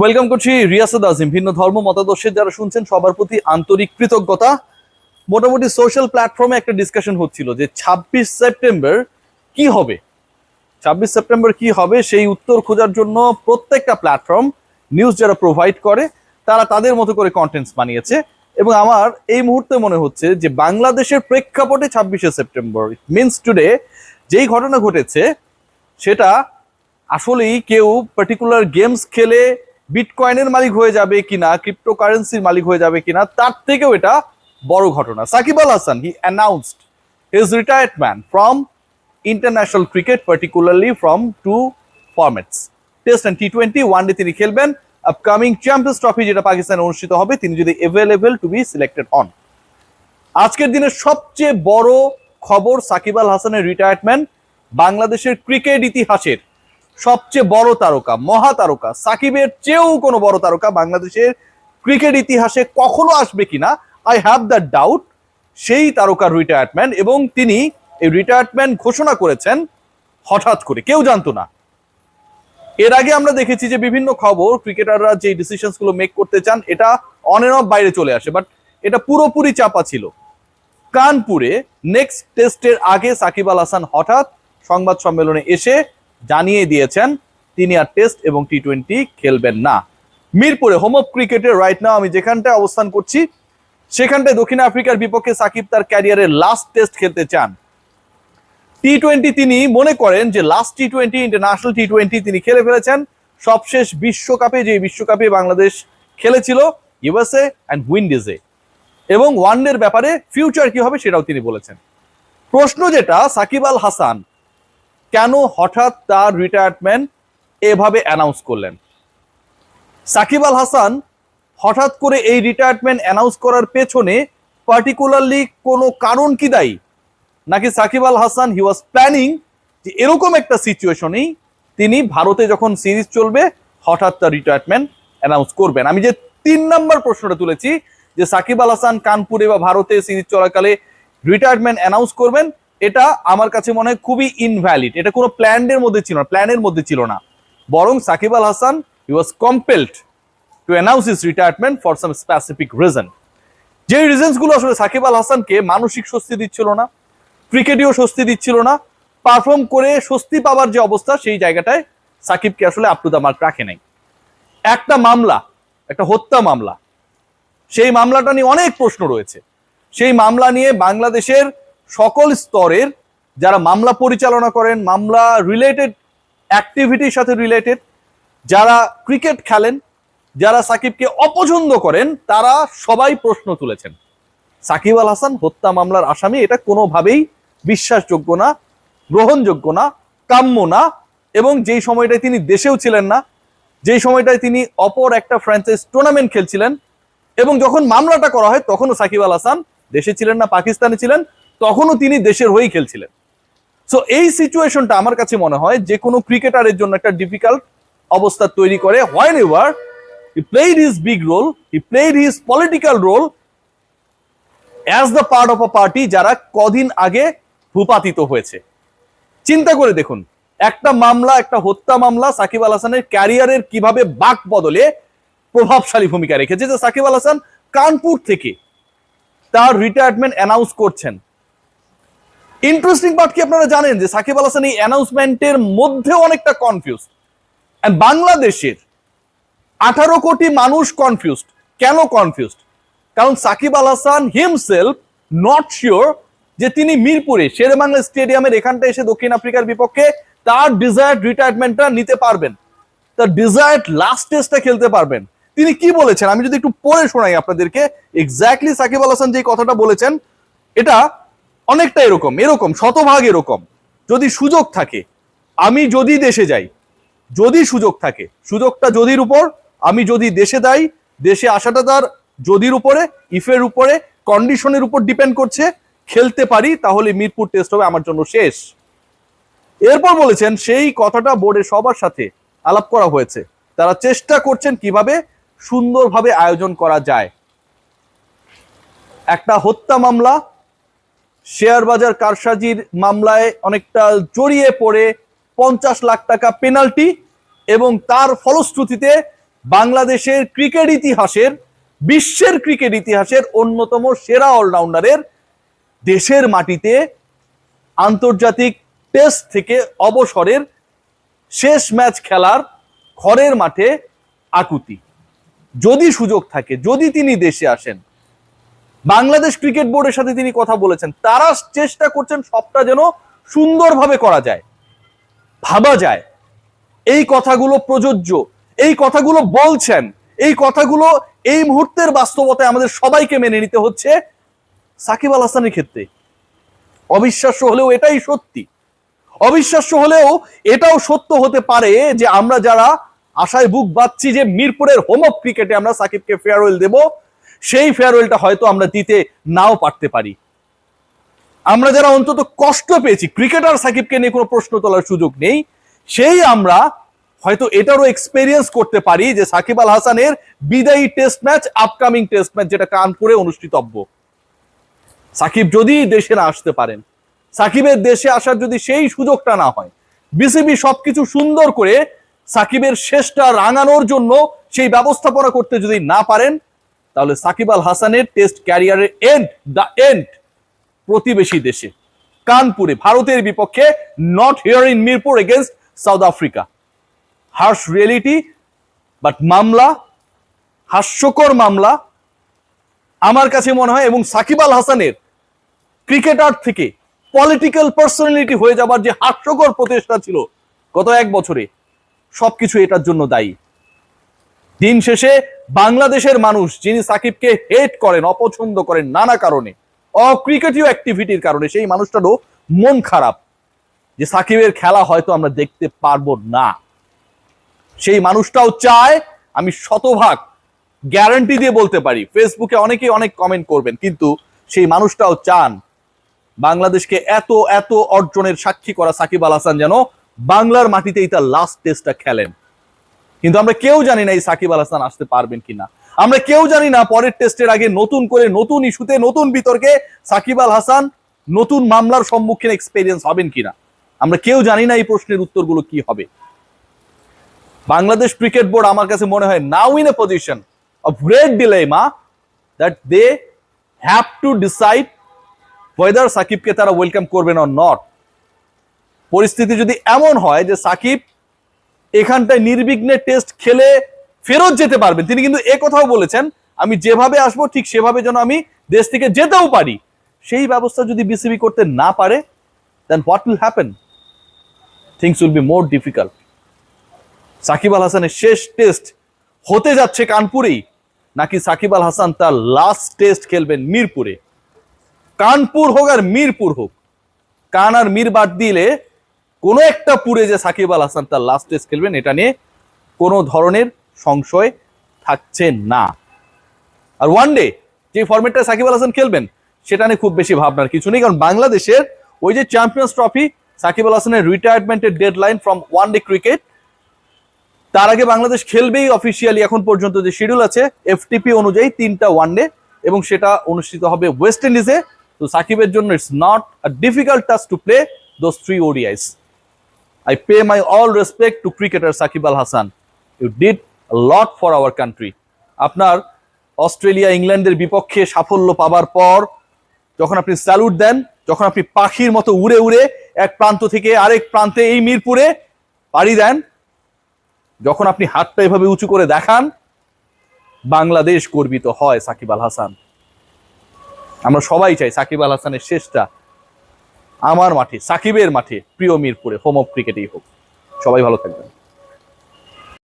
Welcome করছি রিয়াসাদ আজিম। ভিন্ন ধর্ম, মতাদর্শের যারা শুনছেন, সবার প্রতি আন্তরিক কৃতজ্ঞতা। মোটামুটি সোশ্যাল প্ল্যাটফর্মে একটা ডিসকাশন হচ্ছিল যে ছাব্বিশ সেপ্টেম্বর কি হবে? ছাব্বিশ সেপ্টেম্বর কি হবে? সেই উত্তর খোঁজার জন্য প্রত্যেকটা প্ল্যাটফর্ম নিউজ যারা প্রোভাইড করে, তারা তাদের মতো করে কন্টেন্টস বানিয়েছে। এবং আমার এই মুহূর্তে মনে হচ্ছে যে বাংলাদেশের প্রেক্ষাপটে ছাব্বিশে সেপ্টেম্বর মিনস টুডে যেই ঘটনা ঘটেছে, সেটা আসলেই কেউ পার্টিকুলার গেমস খেলে বিটকয়েনের মালিক হয়ে যাবে কিনা ক্রিপ্টোকারেন্সির মালিক হয়ে যাবে কিনা, তার থেকেও এটা বড় ঘটনা। Shakib Al Hasan he announced his retirement from international cricket particularly from two formats test and T twenty one day তিনি খেলবেন। আপকামিং চ্যাম্পিয়ন্স ট্রফি যেটা পাকিস্তানে অনুষ্ঠিত হবে, তিনি যদি available to be selected on আজকের দিনের সবচেয়ে বড় খবর সাকিব আল হাসানের রিটায়ারমেন্ট বাংলাদেশের ক্রিকেট ইতিহাসের। সবচেয়ে বড় তারকা, মহা তারকা, সাকিবের চেয়েও কোনো বড় তারকা বাংলাদেশের ক্রিকেট ইতিহাসে কখনো আসবে কিনা আই হ্যাভ দ্য ডাউট সেই তারকার রিটায়ারমেন্ট এবং তিনি এই রিটায়ারমেন্ট ঘোষণা করেছেন হঠাৎ করে, কেউ জানতো না। এর আগে আমরা দেখেছি যে বিভিন্ন খবর ক্রিকেটাররা যে ডিসিশনসগুলো মেক করতে চান, এটা অন অফ বাইরে চলে আসে বাট এটা পুরোপুরি চাপা ছিল। কানপুরে নেক্সট টেস্টের আগে সাকিব আল হাসান হঠাৎ সংবাদ সম্মেলনে এসে জানিয়ে দিয়েছেন, তিনি আর টেস্ট এবং টি টোয়েন্টি খেলবেন না। মিরপুরে হোম অফ ক্রিকেটে রাইট নাও আমি যেখানটায় অবস্থান করছি, সেখানটায় দক্ষিণ আফ্রিকার বিপক্ষে সাকিব তার ক্যারিয়ারের লাস্ট টেস্ট খেলতে চান। টি টোয়েন্টি তিনি মনে করেন যে last T twenty international T twenty তিনি খেলে ফেলেছেন। সবশেষ বিশ্বকাপে যে বিশ্বকাপে বাংলাদেশ খেলেছিল ইউএসএ অ্যান্ড উইন্ডিজে এবং ওয়ানডের ব্যাপারে ফিউচার কি হবে সেটাও তিনি বলেছেন। প্রশ্ন যেটা সাকিব আল হাসান কেন হঠাৎ তার রিটায়ারমেন্ট এভাবে অ্যানাউন্স করলেন? সাকিব আল হাসান হঠাৎ করে এই রিটায়ারমেন্ট অ্যানাউন্স করার পেছনে পার্টিকুলারলি কোনো কারণ কি দায়ী? নাকি Shakib Al Hasan he was planning যে এরকম একটা সিচুয়েশনেই তিনি ভারতে যখন সিরিজ চলবে, হঠাৎ তার রিটায়ারমেন্ট অ্যানাউন্স করবেন। আমি যে তিন নম্বর প্রশ্নটা তুলেছি যে সাকিব আল হাসান কানপুরে বা ভারতে সিরিজ চলাকালে রিটায়ারমেন্ট অ্যানাউন্স করবেন এটা আমার কাছে মনে হয় খুবই ইনভ্যালিড এটা কোনো প্ল্যানের মধ্যে ছিল না প্ল্যানের মধ্যে ছিল না। বরং Shakib Al Hasan he was compelled to announce his retirement for some specific reason যে রিজনসগুলো আসলে সাকিব আল হাসানকে মানসিক স্বস্তি দিচ্ছিল না, ক্রিকেটেও স্বস্তি দিচ্ছিল না পারফর্ম করে স্বস্তি পাওয়ার যে অবস্থা, সেই জায়গাটায় সাকিবকে আসলে আপ টু দ্য মার্ক রাখে নাই। একটা মামলা, একটা হত্যা মামলা, সেই মামলাটা নিয়ে অনেক প্রশ্ন রয়েছে। সেই মামলা নিয়ে বাংলাদেশের সকল স্তরের যারা মামলা পরিচালনা করেন, মামলা রিলেটেড অ্যাক্টিভিটির সাথে রিলেটেড যারা ক্রিকেট খেলেন, যারা সাকিবকে অপছন্দ করেন, তারা সবাই প্রশ্ন তুলেছেন। সাকিব আল হাসান হত্যা মামলার আসামি, এটা কোনোভাবেই বিশ্বাসযোগ্য না, গ্রহণযোগ্য না, কাম্য না, এবং যেই সময়টায় তিনি দেশেও ছিলেন না, যেই সময়টায় তিনি অপর একটা ফ্র্যাঞ্চাইজ টুর্নামেন্ট খেলছিলেন, এবং যখন মামলাটা করা হয়, তখনও সাকিব আল হাসান দেশে ছিলেন না, পাকিস্তানে ছিলেন তখনও তিনি দেশের হয়েই খেলছিলেন। সো এই সিচুয়েশনটা আমার কাছে মনে হয় যে কোনো ক্রিকেটারের জন্য একটা ডিফিকাল্ট অবস্থা তৈরি করে। Whenever he played his big role he played his political role as the part of a party যারা কদিন আগে ভূপাতিত হয়েছে। চিন্তা করে দেখুন, একটা মামলা, একটা হত্যা মামলা সাকিব আল হাসানের ক্যারিয়ারের কীভাবে বাক বদলে প্রভাবশালী ভূমিকা রেখেছে। যে সাকিব আল হাসান কানপুর থেকে তার রিটায়ারমেন্ট অ্যানাউন্স করছেন। ইন্টারেস্টিং পার্ট কি আপনারা জানেন যে সাকিব আল হাসান এই অ্যানাউন্সমেন্টের মধ্যেও অনেকটা কনফিউজ বাংলাদেশের আঠারো কোটি মানুষ কনফিউজড কেন কনফিউজড কারণ Shakib Al Hasan himself not sure যে তিনি মিরপুরে, শেরেবাংলা স্টেডিয়ামের এখানটা এসে দক্ষিণ আফ্রিকার বিপক্ষে তার ডিজায়ার্ড রিটায়ারমেন্টটা নিতে পারবেন। তার ডিজায়ার্ড লাস্ট টেস্টটা খেলতে পারবেন। তিনি কি বলেছেন? আমি যদি একটু পড়ে শোনাই আপনাদেরকে। এক্স্যাক্টলি সাকিব আল হাসান যে কথাটা বলেছেন, এটা অনেকটা এরকম এরকম, শতভাগ এরকম। যদি সুযোগ থাকে, আমি যদি দেশে যাই, যদি সুযোগ থাকে, সুযোগটা যদির উপর, আমি যদি দেশে যাই, দেশে আসাটা তার যদির উপরে, ইফের উপরে কন্ডিশনের উপর ডিপেন্ড করছে, খেলতে পারি, তাহলে মিরপুর টেস্ট হবে আমার জন্য শেষ। এরপর বলেছেন, সেই কথাটা বোর্ডে সবার সাথে আলাপ করা হয়েছে। তারা চেষ্টা করছেন কীভাবে সুন্দরভাবে আয়োজন করা যায়। একটা হত্যা মামলা শেয়ার বাজার কারসাজির মামলায় অনেকটা জড়িয়ে পড়ে পঞ্চাশ লাখ টাকা পেনাল্টি এবং তার ফলশ্রুতিতে বাংলাদেশের ক্রিকেট ইতিহাসের, বিশ্বের ক্রিকেট ইতিহাসের অন্যতম সেরা অলরাউন্ডারের দেশের মাটিতে আন্তর্জাতিক টেস্ট থেকে অবসরের শেষ ম্যাচ খেলার ঘরের মাঠে আকুতি। যদি সুযোগ থাকে, যদি তিনি দেশে আসেন বাংলাদেশ ক্রিকেট বোর্ডের সাথে তিনি কথা বলেছেন। তারা চেষ্টা করছেন সবটা যেন সুন্দরভাবে করা যায়, ভাবা যায়। এই কথাগুলো প্রযোজ্য, এই কথাগুলো বলছেন, এই কথাগুলো এই মুহূর্তের বাস্তবতায় আমাদের সবাইকে মেনে নিতে হচ্ছে সাকিব আল হাসানের ক্ষেত্রে। অবিশ্বাস্য হলেও এটাই সত্যি। অবিশ্বাস্য হলেও এটাও সত্য হতে পারে যে আমরা যারা আশায় বুক বাঁধছি যে মিরপুরের হোম অফ ক্রিকেটে আমরা সাকিবকে ফেয়ারওয়েল দেব সেই ফেয়ারওয়েলটা হয়তো আমরা দিতে নাও পারতে পারি। আমরা যারা অন্তত কষ্ট পেয়েছি ক্রিকেটার সাকিবকে নিয়ে কোনো প্রশ্ন তোলার সুযোগ নেই, সেই আমরা হয়তো এটারও এক্সপেরিয়েন্স করতে পারি যে সাকিব আল হাসানের বিদায়ী test match upcoming test match যেটা কানপুরে অনুষ্ঠিতব্য। সাকিব যদি দেশে না আসতে পারেন, সাকিবের দেশে আসার যদি সেই সুযোগটা না হয় বিসিবি সবকিছু সুন্দর করে সাকিবের শেষটা রাঙানোর জন্য সেই ব্যবস্থাপনা করতে যদি না পারেন তাহলে সাকিব আল হাসানের টেস্ট ক্যারিয়ারের এন্ড দ্য এন্ড প্রতিবেশী দেশে। কানপুরে, ভারতের বিপক্ষে not here in Mirpur against South Africa. Harsh reality but মামলা, হাস্যকর মামলা, আমার কাছে মনে হয়, এবং সাকিব আল হাসানের ক্রিকেটার থেকে পলিটিক্যাল পার্সোনালিটি হয়ে যাবার যে হাস্যকর প্রচেষ্টা ছিল গত এক বছরে, সবকিছু এটার জন্য দায়ী। দিন শেষে বাংলাদেশের মানুষ যিনি সাকিবকে হেট করেন, অপছন্দ করেন নানা কারণে অক্রিকেটীয় অ্যাক্টিভিটির কারণে সেই মানুষটারও মন খারাপ যে সাকিবের খেলা হয়তো আমরা দেখতে পারব না। সেই মানুষটাও চায় আমি শতভাগ গ্যারান্টি দিয়ে বলতে পারি। ফেসবুকে অনেকেই অনেক কমেন্ট করবেন, কিন্তু সেই মানুষটাও চান বাংলাদেশকে এত এত অর্জনের সাক্ষী করা সাকিব আল হাসান যেন বাংলার মাটিতেই তার লাস্ট টেস্টটা খেলেন। কিন্তু আমরা কেউ জানি না এই সাকিব আল হাসান আসতে পারবেন কিনা। আমরা কেউ জানি না পরের টেস্টের আগে নতুন করে, নতুন ইস্যুতে, নতুন বিতর্কে সাকিব আল হাসান নতুন মামলার সম্মুখীন এক্সপেরিয়েন্স হবেন কিনা। আমরা কেউ জানি না এই প্রশ্নের উত্তরগুলো কি হবে। বাংলাদেশ ক্রিকেট বোর্ড আমার কাছে মনে হয় now in a position of great dilemma that they have to decide whether সাকিবকে তারা ওয়েলকাম করবেন অর নট পরিস্থিতি যদি এমন হয় যে সাকিব এখানটায় নির্বিঘ্নে টেস্ট খেলে ফেরত যেতে পারবেন। তিনি কিন্তু এ কথাও বলেছেন, আমি যেভাবে আসব ঠিক সেভাবে যেন আমি দেশ থেকে যেতেও পারি। সেই ব্যবস্থা যদি বিসিবি করতে না পারে then what will happen things will be more difficult Shakib Al হাসানের শেষ টেস্ট হতে যাচ্ছে কানপুরেই, নাকি সাকিব আল হাসান তার লাস্ট টেস্ট খেলবেন মিরপুরে? কানপুর হোক আর মিরপুর হোক, কান আর মির বাদ দিলে কোনো একটা পুরে যে সাকিব আল হাসান তার লাস্ট টেস্ট খেলবেন, এটা নিয়ে কোনো ধরনের সংশয় থাকছে না। আর ওয়ান ডে যে ফরম্যাটটা সাকিব আল হাসান খেলবেন, সেটা নিয়ে খুব বেশি ভাবনার কিছু নেই, কারণ বাংলাদেশের ওই যে চ্যাম্পিয়ন্স ট্রফি সাকিব আল হাসানের রিটায়ারমেন্টের deadline from one day cricket তার আগে বাংলাদেশ খেলবেই অফিসিয়ালি এখন পর্যন্ত যে শিডিউল আছে এফটিপি অনুযায়ী তিনটা ওয়ান ডে এবং সেটা অনুষ্ঠিত হবে ওয়েস্ট ইন্ডিজে তো সাকিবের জন্য it's not a difficult task to play those three ODIs I pay my all respect to cricketer Shakib Al Hasan you did lot for our country আপনার অস্ট্রেলিয়া, ইংল্যান্ডের বিপক্ষে সাফল্য পাবার পর যখন আপনি স্যালুট দেন, যখন আপনি পাখির মতো উড়ে উড়ে এক প্রান্ত থেকে আরেক প্রান্তে এই মিরপুরে পাড়ি দেন, যখন আপনি হাতটা এভাবে উঁচু করে দেখান, বাংলাদেশ গর্বিত হয় সাকিব আল হাসান। আমরা সবাই চাই সাকিব আল হাসানের শেষটা আমার মাঠে সাকিবের মাঠে প্রিয় মিরপুরে হোম অফ ক্রিকেটেই হোক। সবাই ভালো থাকবেন।